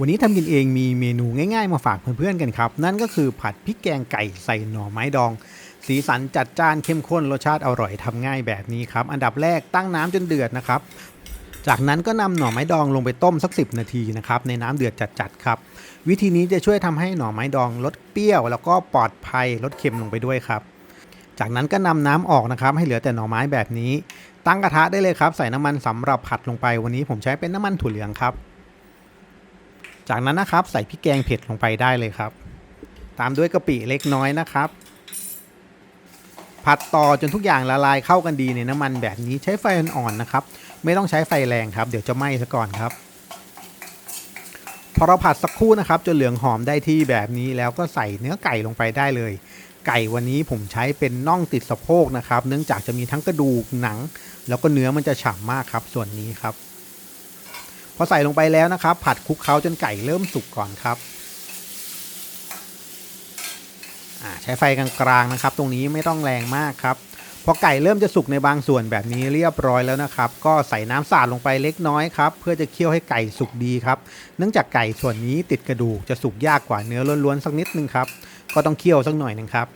วันนี้ทำกินเองมีเมนูง่ายๆมาฝากเพื่อนๆกันครับ นั่นก็คือผัดพริกแกงไก่ใส่หน่อไม้ดอง สีสันจัดจ้านเข้มข้นรสชาติอร่อยทำง่ายแบบนี้ครับ อันดับแรกตั้งน้ำจนเดือดนะครับ จากนั้นก็นำหน่อไม้ดองลงไปต้มสัก 10 นาทีนะครับในน้ำเดือดจัดๆครับ วิธีนี้จะช่วยทำให้หน่อไม้ดองลดเปรี้ยว แล้วก็ปลอดภัยลดเค็มลงไปด้วยครับจากนั้นก็นำน้ำออกนะครับ ให้เหลือแต่หน่อไม้แบบนี้ ตั้งกระทะได้เลยครับ ใส่น้ำมันสำหรับผัดลงไปวันนี้ผมใช้เป็นน้ำมันถั่วเหลืองครับ จากนั้นนะครับใส่พริกแกงเผ็ดลงไปได้เลยครับ ตามด้วยกะปิเล็กน้อยนะครับ ผัดต่อจนทุกอย่างละลายเข้ากันดีในน้ำมันแบบนี้ใช้ไฟอ่อนๆนะครับ ไม่ต้องใช้ไฟแรงครับ เดี๋ยวจะไหม้ซะก่อนครับ พอเราผัดสักครู่นะครับจนเหลืองหอมได้ที่แบบนี้แล้วก็ใส่เนื้อไก่ลงไปได้เลย ไก่วันนี้ผมใช้เป็นน่องติดสะโพกนะครับ เนื่องจากจะมีทั้งกระดูกหนัง แล้วก็เนื้อมันจะฉ่ำมากครับ ส่วนนี้ครับ พอใส่ลงไปแล้วนะครับ ผัดคลุกเคล้าจนไก่เริ่มสุกก่อนครับใช้ไฟกลางๆนะครับ ตรงนี้ไม่ต้องแรงมากครับพอไก่เริ่มจะสุกในบางส่วนแบบนี้เรียบร้อยแล้วนะครับ ก็ใส่น้ำสาดลงไปเล็กน้อยครับ เพื่อจะเคี่ยวให้ไก่สุกดีครับ เนื่องจากไก่ส่วนนี้ติดกระดูกจะสุกยากกว่าเนื้อล้วนๆสักนิดนึงครับ ก็ต้องเคี่ยวสักหน่อยหนึ่งครับ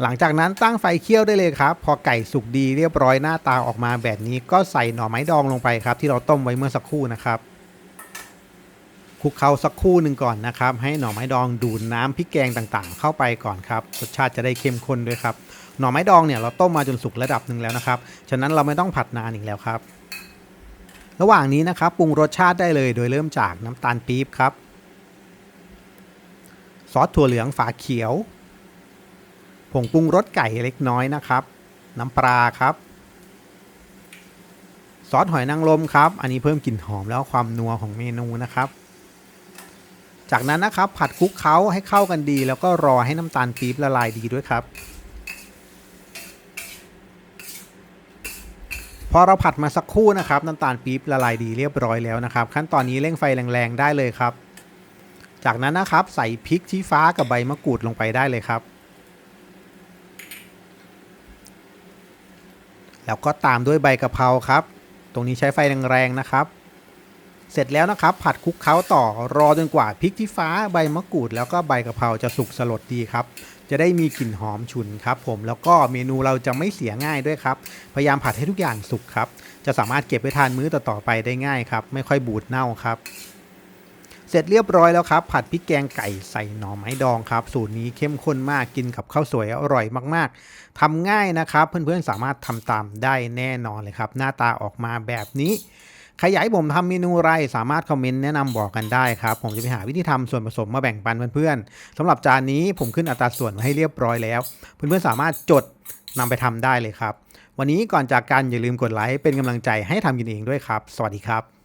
หลังจากนั้นตั้งไฟเคี่ยวได้เลยครับ พอไก่สุกดีเรียบร้อยหน้าตาออกมาแบบนี้ก็ใส่หน่อไม้ดองลงไปครับ ที่เราต้มไว้เมื่อสักครู่นะครับคลุกเคล้าสักครู่หนึ่งก่อนนะครับ ให้หน่อไม้ดองดูดน้ำพริกแกงต่างๆ เข้าไปก่อนครับรสชาติจะได้เข้มข้นด้วยครับหน่อไม้ดองเนี่ยเราต้มมาจนสุกระดับหนึ่งแล้วนะครับฉะนั้นเราไม่ต้องผัดนานอีกแล้วครับ ระหว่างนี้นะครับปรุงรสชาติได้เลยโดยเริ่มจากน้ำตาลปี๊บครับ ซอสถั่วเหลืองฝาเขียว ผงปรุงรสไก่เล็กน้อยนะครับ น้ำปลาครับ ซอสหอยนางรมครับ อันนี้เพิ่มกลิ่นหอมแล้วความนัวของเมนูนะครับ จากนั้นนะครับผัดคลุกเคล้าให้เข้ากันดี แล้วก็รอให้น้ำตาลปี๊บละลายดีด้วยครับ พอเราผัดมาสักครู่นะครับ น้ำตาลปี๊บละลายดีเรียบร้อยแล้วนะครับ ขั้นตอนนี้เร่งไฟแรงๆได้เลยครับ จากนั้นนะครับใส่พริกชี้ฟ้ากับใบมะกรูดลงไปได้เลยครับ แล้วก็ตามด้วยใบกะเพราครับ ตรงนี้ใช้ไฟแรงๆนะครับ เสร็จแล้วนะครับ ผัดคลุกเคล้าต่อรอจนกว่าพริกชี้ฟ้าใบมะกรูด แล้วก็ใบกะเพราจะสุกสลดดีครับ จะได้มีกลิ่นหอมฉุนครับ ผมแล้วก็เมนูเราจะไม่เสียง่ายด้วยครับ พยายามผัดให้ทุกอย่างสุกครับ จะสามารถเก็บไว้ทานมื้อต่อๆไปได้ง่ายครับ ไม่ค่อยบูดเน่าครับ เสร็จเรียบร้อยแล้วครับ ผัดพริกแกงไก่ใส่หน่อไม้ดองครับ สูตรนี้เข้มข้นมากกินกับข้าวสวยอร่อยมากๆทำง่ายนะครับ เพื่อนๆสามารถทำตามได้แน่นอนเลยครับ หน้าตาออกมาแบบนี้ใครอยากให้ผมทำเมนูไรสามารถคอมเมนต์แนะนำบอกกันได้ครับ ผมจะไปหาวิธีทำส่วนผสมมาแบ่งปันเพื่อนๆสำหรับจานนี้ผมขึ้นอัตราส่วนมาให้เรียบร้อยแล้ว เพื่อนๆสามารถจดนำไปทำได้เลยครับ วันนี้ก่อนจากกันอย่าลืมกดไลค์เป็นกำลังใจให้ทำกินเองด้วยครับ สวัสดีครับ